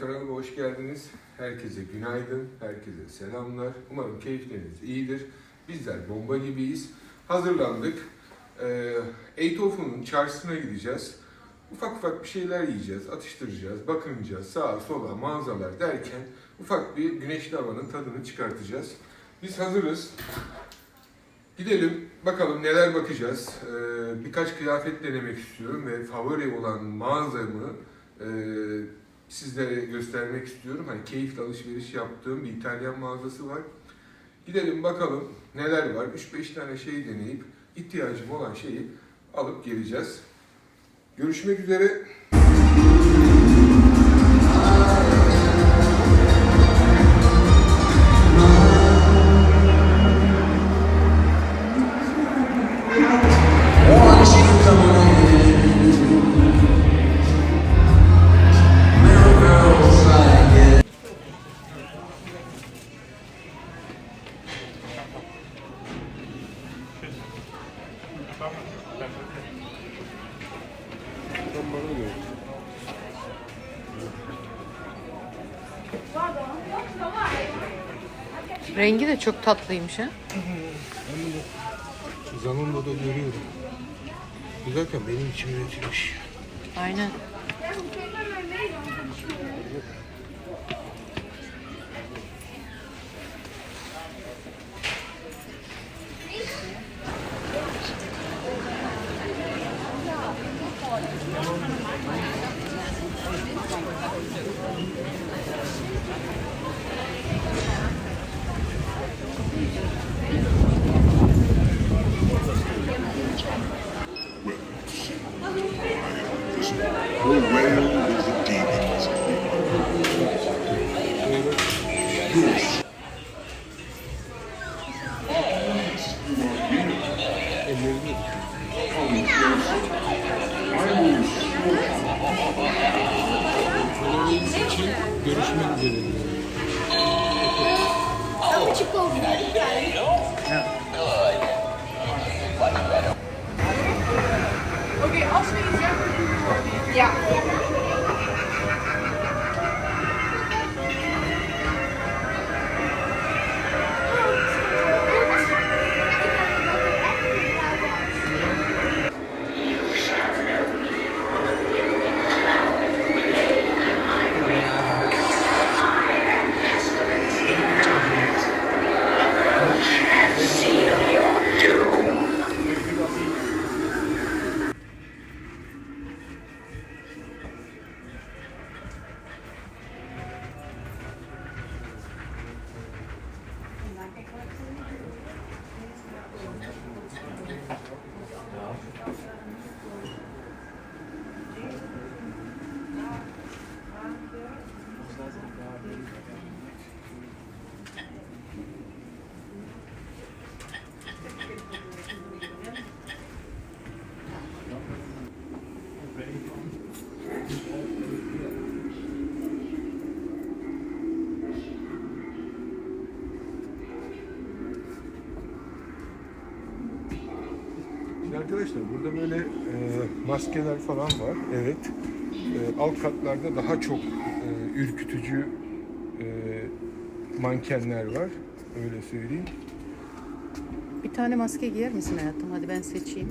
Kanalıma hoş geldiniz. Herkese günaydın, herkese selamlar. Umarım keyifleriniz iyidir. Bizler bomba gibiyiz. Hazırlandık. Ee, çarşısına gideceğiz. Ufak ufak bir şeyler yiyeceğiz, atıştıracağız, bakınacağız, sağa sola manzalar derken ufak bir güneşli havanın tadını çıkartacağız. Biz hazırız. Gidelim bakalım neler bakacağız. Ee, birkaç kıyafet denemek istiyorum ve favori olan mağazamı e, sizlere göstermek istiyorum. Hani keyifli alışveriş yaptığım bir İtalyan mağazası var. Gidelim bakalım neler var. 3-5 tane şey deneyip ihtiyacım olan şeyi alıp geleceğiz. Görüşmek üzere. Rengi de çok tatlıymış ha. Zamanla da görüyorum. Güzelken benim için üretilmiş. Aynen. için görüşmek üzere diyorum. Kapıcık oldu. Okay, I'll speak Japanese. Yeah. Arkadaşlar burada böyle e, maskeler falan var. Evet. E, alt katlarda daha çok e, ürkütücü e, mankenler var. Öyle söyleyeyim. Bir tane maske giyer misin hayatım? Hadi ben seçeyim.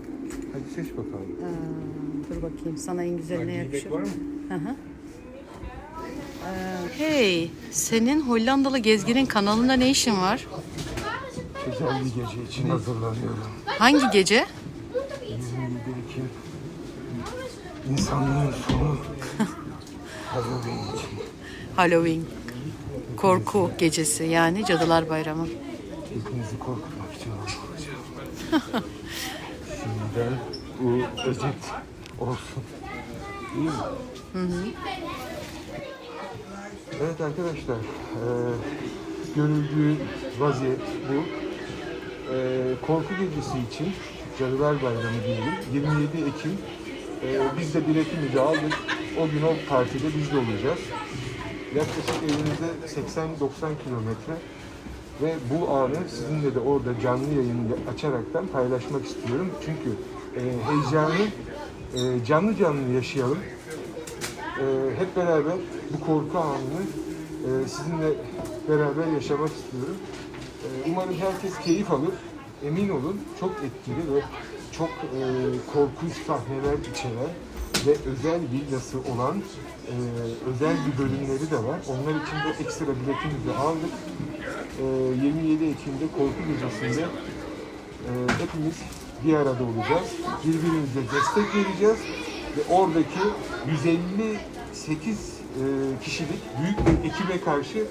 Hadi seç bakalım. Aa, dur bakayım sana en güzeline yakışır. var mı? Hı hı. Ee, hey, senin Hollandalı gezginin kanalında ne işin var? Özel bir gece için hazırlanıyorum. Hangi gece? 27 Ekim insanlığın sonu Halloween için. Halloween. Korku gecesi yani Cadılar Bayramı. Hepinizi korkutmak için olacağım. Şimdiden bu özet olsun. İyi mi? Evet arkadaşlar, eee görüldüğü vaziyet bu. Eee, korku gecesi için Cadılar Bayramı diyelim. 27 Ekim eee, biz de biletimizi aldık. O gün o partide biz de olacağız. Yaklaşık elimizde 80-90 kilometre ve bu anı sizinle de orada canlı yayın açaraktan paylaşmak istiyorum. Çünkü e, heyecanı e, canlı canlı yaşayalım. e, hep beraber bu korku anını e, sizinle beraber yaşamak istiyorum. E, umarım herkes keyif alır. Emin olun çok etkili ve çok e, korkunç sahneler içeren ve özel villası olan e, özel bir bölümleri de var. Onlar için de ekstra biletimizi aldık. E, 27 Ekim'de Korku Gecesi'nde e, hepimiz bir arada olacağız. Birbirimize destek vereceğiz ve oradaki 158 e, kişilik büyük bir ekibe karşı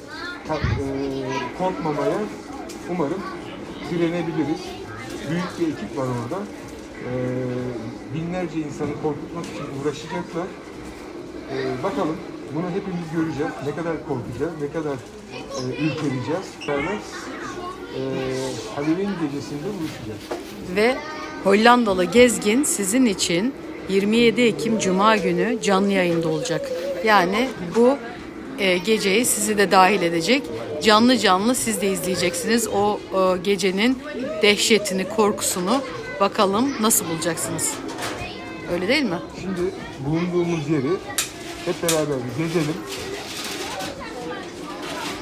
ka- e, korkmamaya umarım direnebiliriz. Büyük bir ekip var orada. E, binlerce insanı korkutmak için uğraşacaklar. E, bakalım bunu hepimiz göreceğiz. Ne kadar korkacağız, ne kadar e, ürpereceğiz. Beraber e, Halloween gecesinde buluşacağız. Ve Hollandalı Gezgin sizin için 27 Ekim Cuma günü canlı yayında olacak. Yani bu e, geceyi sizi de dahil edecek. Canlı canlı siz de izleyeceksiniz o e, gecenin dehşetini, korkusunu. Bakalım nasıl bulacaksınız. Öyle değil mi? Şimdi bulunduğumuz yeri hep beraber bir gezelim.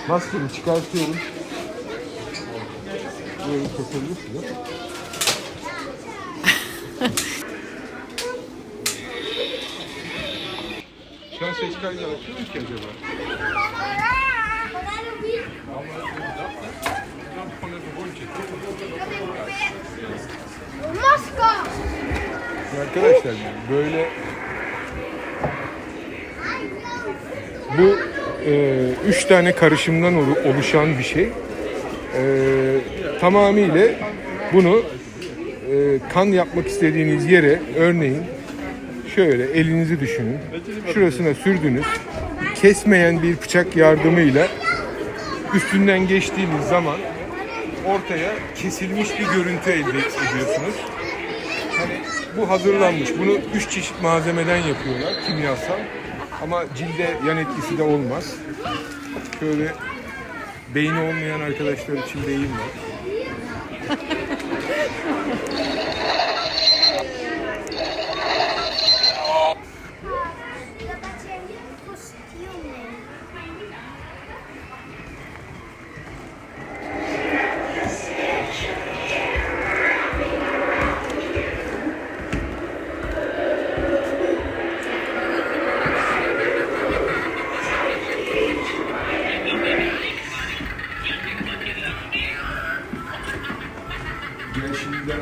Maskemi çıkartıyorum. Burayı kesebilirsiniz. Şu an ses kaydı açıyor mu ki acaba? Moscow. Arkadaşlar böyle bu e, üç tane karışımdan olu- oluşan bir şey. E, tamamıyla bunu e, kan yapmak istediğiniz yere örneğin şöyle elinizi düşünün. Şurasına sürdünüz. Kesmeyen bir bıçak yardımıyla üstünden geçtiğiniz zaman ortaya kesilmiş bir görüntü elde ediyorsunuz. Hani bu hazırlanmış. Bunu üç çeşit malzemeden yapıyorlar kimyasal. Ama cilde yan etkisi de olmaz. Şöyle beyni olmayan arkadaşlar için beyin var.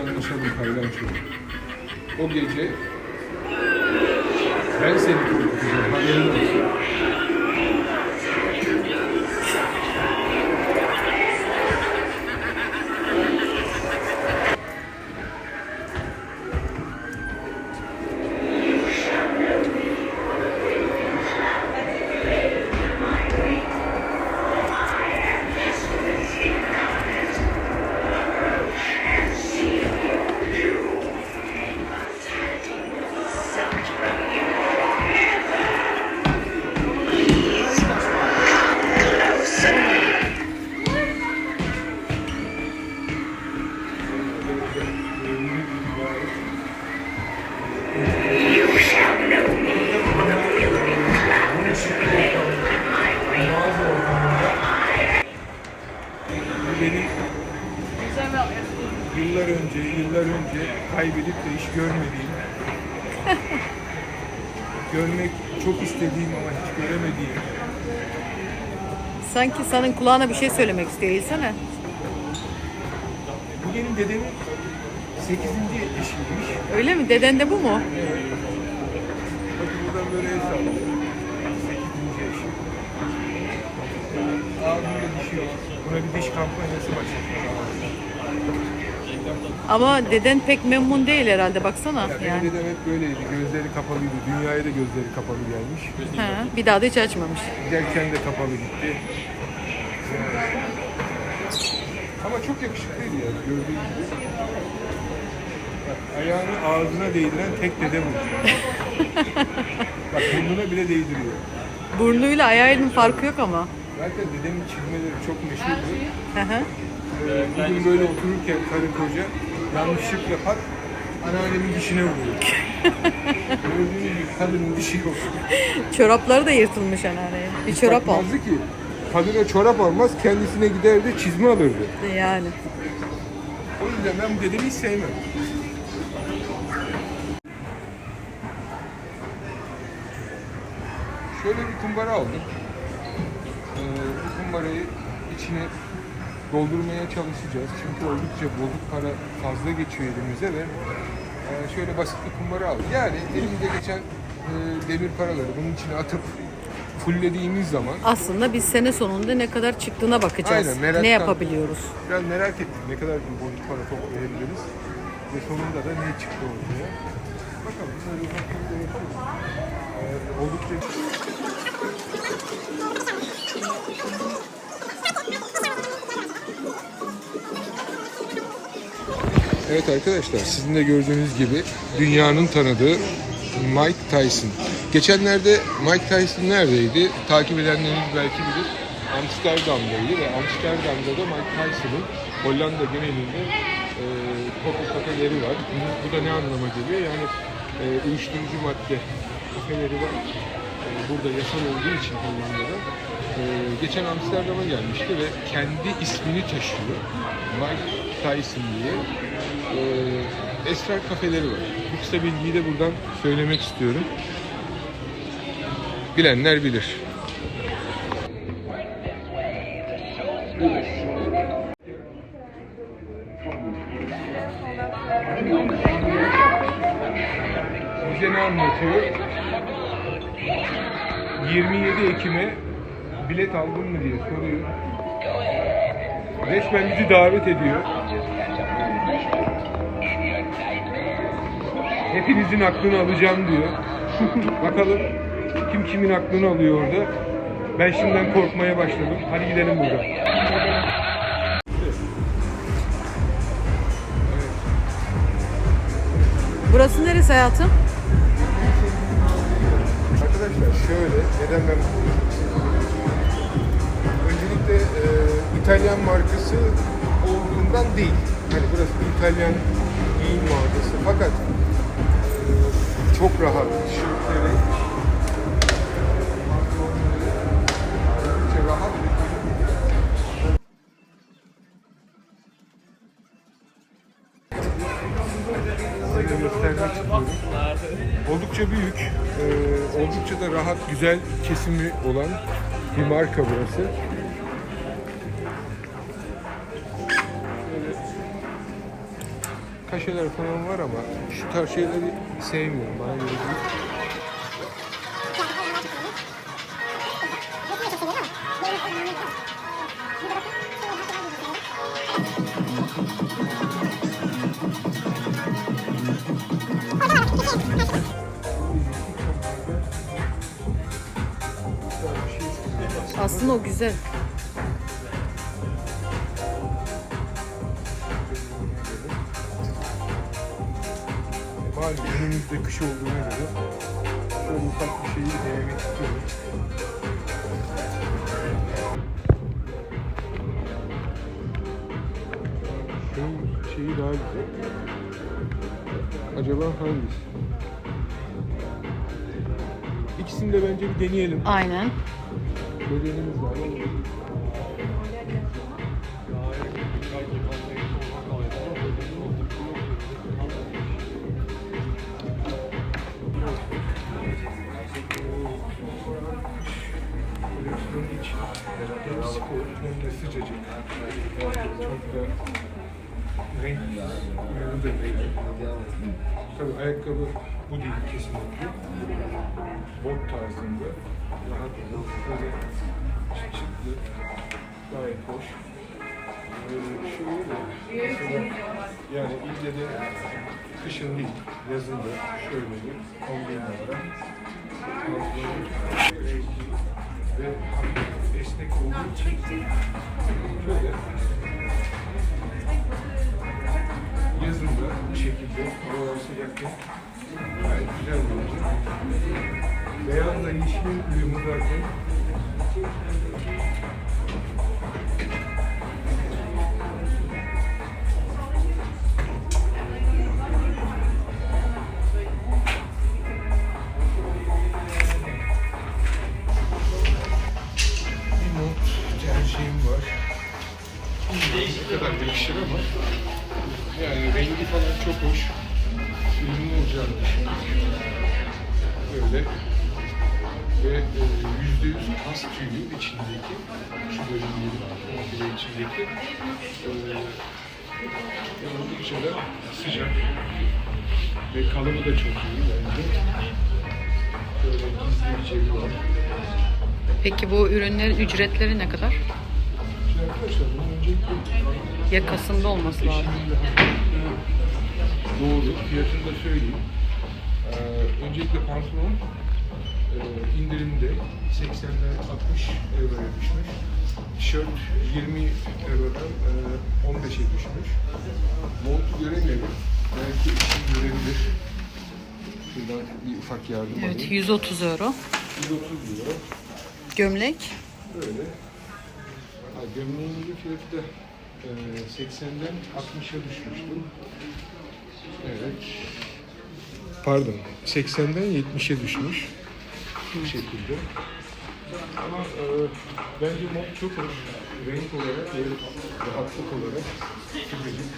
Anlaşalım paylaşalım. O gece ben seni korkutacağım. Haberin olsun. Sanki senin kulağına bir şey söylemek istiyor İlsene. Bu benim dedemin 8. eşiymiş. Öyle mi? Deden de bu mu? Bakın buradan böyle el sallıyor. 8. eşi. Ağzında dişi yok. Buna bir diş kampanyası başlatıyor. Ama deden pek memnun değil herhalde baksana. Ya benim Yani. dedem hep böyleydi. Gözleri kapalıydı. Dünyaya da gözleri kapalı gelmiş. Ha, bir daha da hiç açmamış. Giderken de kapalı gitti. Ama çok yakışıklıydı ya gördüğün gibi. Bak, ayağını ağzına değdiren tek dede bu. Bak burnuna bile değdiriyor. Burnuyla ayağının farkı yok ama. Zaten dedemin çizmeleri çok meşhurdu. Hı hı. Ee, bir gün böyle otururken karı koca yanlışlıkla pat anneannemin dişine vuruyor. Gördüğünüz gibi kadının dişi yok. Çorapları da yırtılmış anneanneye. Bir çorap al. Bakmazdı ki. Kadına çorap almaz, kendisine giderdi, çizme alırdı. Yani. O yüzden ben bu dedemi hiç sevmem. Şöyle bir kumbara aldım. Ee, bu kumbarayı içine doldurmaya çalışacağız. Çünkü oldukça bozuk para fazla geçiyor elimize ve e, şöyle basit bir kumbara aldım. Yani elimizde geçen e, demir paraları bunun içine atıp fulllediğimiz zaman Aslında biz sene sonunda ne kadar çıktığına bakacağız. Aynen, meraktan. ne yapabiliyoruz? Biraz merak ettim ne kadar bir bozuk para toplayabiliriz ve sonunda da ne çıktı ortaya. Bakalım Evet arkadaşlar sizin de gördüğünüz gibi dünyanın tanıdığı Mike Tyson. Geçenlerde Mike Tyson neredeydi? Takip edenleriniz belki bilir. Amsterdam'daydı ve Amsterdam'da da Mike Tyson'ın Hollanda genelinde e, koku kafeleri var. Bu, da ne anlama geliyor? Yani e, uyuşturucu madde kafeleri var. E, burada yasal olduğu için Hollanda'da. E, geçen Amsterdam'a gelmişti ve kendi ismini taşıyor. Mike Tyson diye e, esrar kafeleri var. Bu kısa bilgiyi de buradan söylemek istiyorum. Bilenler bilir. Bize ne anlatıyor? 27 Ekim'e bilet aldın mı diye soruyor. Resmen bizi davet ediyor. Hepinizin aklını alacağım diyor. Bakalım kim kimin aklını alıyor orada. Ben şimdiden korkmaya başladım. Hadi gidelim buradan. Burası neresi hayatım? Arkadaşlar şöyle, neden ben Öncelikle e, İtalyan markası olduğundan değil. Hani burası bir İtalyan giyim mağazası. Fakat çok rahat. Oldukça büyük, e, oldukça da rahat, güzel kesimi olan bir marka burası. Kaşeler falan var ama şu tarz şeyleri sevmiyorum. Bana göre değil. Aslında o güzel. Önümüzde kış olduğuna göre şöyle ufak bir şeyi denemek istiyorum. Şunun şeyi daha güzel. Acaba hangisi? İkisini de bence bir deneyelim. Aynen. Bedenimiz var. Sıcacık. Çok da renk uyumlu da değil. Tabii ayakkabı bu değil kesinlikle. Bot tarzında rahat böyle çıt çıtlı gayet hoş. Ee, şöyle de mesela yani ille de kışın değil yazın da şöyle bir kombin olarak ve esnek olduğu için. Şöyle. Yazın da bu şekilde havalar sıcakken gayet güzel olacak. Beyazla yeşilin uyumu zaten kadar yakışır ama yani rengi falan çok hoş. Ürün olacağını düşünüyorum. Böyle ve yüzde yüz kas tüyü içindeki şu bölümleri komple içindeki e, oldukça da sıcak ve kalıbı da çok iyi bence. Böyle gizli cebi var. Peki bu ürünlerin ücretleri ne kadar? Şimdi arkadaşlar Yakasında olması lazım. Doğru. Fiyatını da söyleyeyim. Ee, öncelikle pantolon e, indirimde 80'den 60 euroya düşmüş. Tişört 20 eurodan e, 15'e düşmüş. Montu göremiyorum. Belki işim görebilir. Şuradan bir ufak yardım Evet alayım. 130 euro. 130 euro. Gömlek Böyle. Ha, gömleğimizin fiyatı da e, 80'den 60'a düşmüştü. Evet. Pardon, 80'den 70'e düşmüş. Bu şekilde. Ama e, bence mod çok hoş. Renk olarak ve rahatlık olarak sıcacık.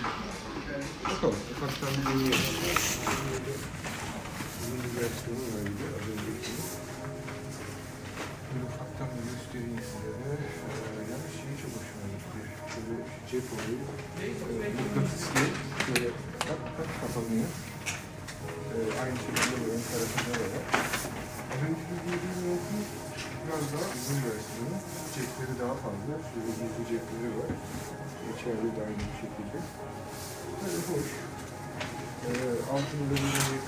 Bakalım, ufaktan bir deneyelim. Bunun versiyonu var az önceki. Böyle ufaktan bir göstereyim size de. Ee, yalnız şey çok hoşuma gitti. Şöyle cep oluyor. Ee, mıknatıslı. Böyle tak tak kapanıyor. Ee, aynı şekilde ön tarafında da var. Az önceki dediğim oldu. Biraz daha uzun versiyonu. Cepleri daha fazla. Şöyle gizli cepleri var. İçeride de aynı şekilde. Böyle hoş. Ee, altında bir tane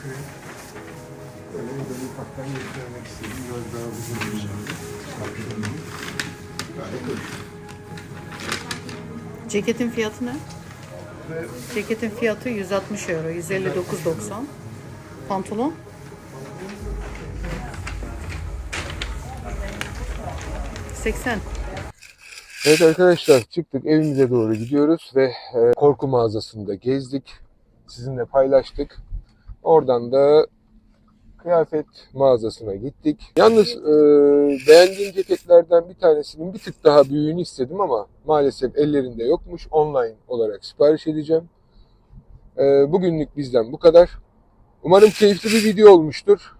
ceketin fiyatı ne? Ceketin fiyatı 160 euro, 159.90. Pantolon 80. Evet arkadaşlar çıktık evimize doğru gidiyoruz ve e, korku mağazasında gezdik. Sizinle paylaştık. Oradan da kıyafet mağazasına gittik. Yalnız e, beğendiğim ceketlerden bir tanesinin bir tık daha büyüğünü istedim ama maalesef ellerinde yokmuş. Online olarak sipariş edeceğim. E, bugünlük bizden bu kadar. Umarım keyifli bir video olmuştur.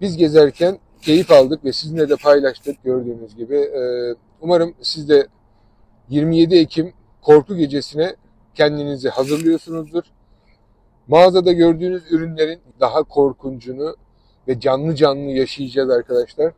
Biz gezerken keyif aldık ve sizinle de paylaştık gördüğünüz gibi. E, umarım siz de 27 Ekim korku gecesine kendinizi hazırlıyorsunuzdur. Mağazada gördüğünüz ürünlerin daha korkuncunu ve canlı canlı yaşayacağız arkadaşlar.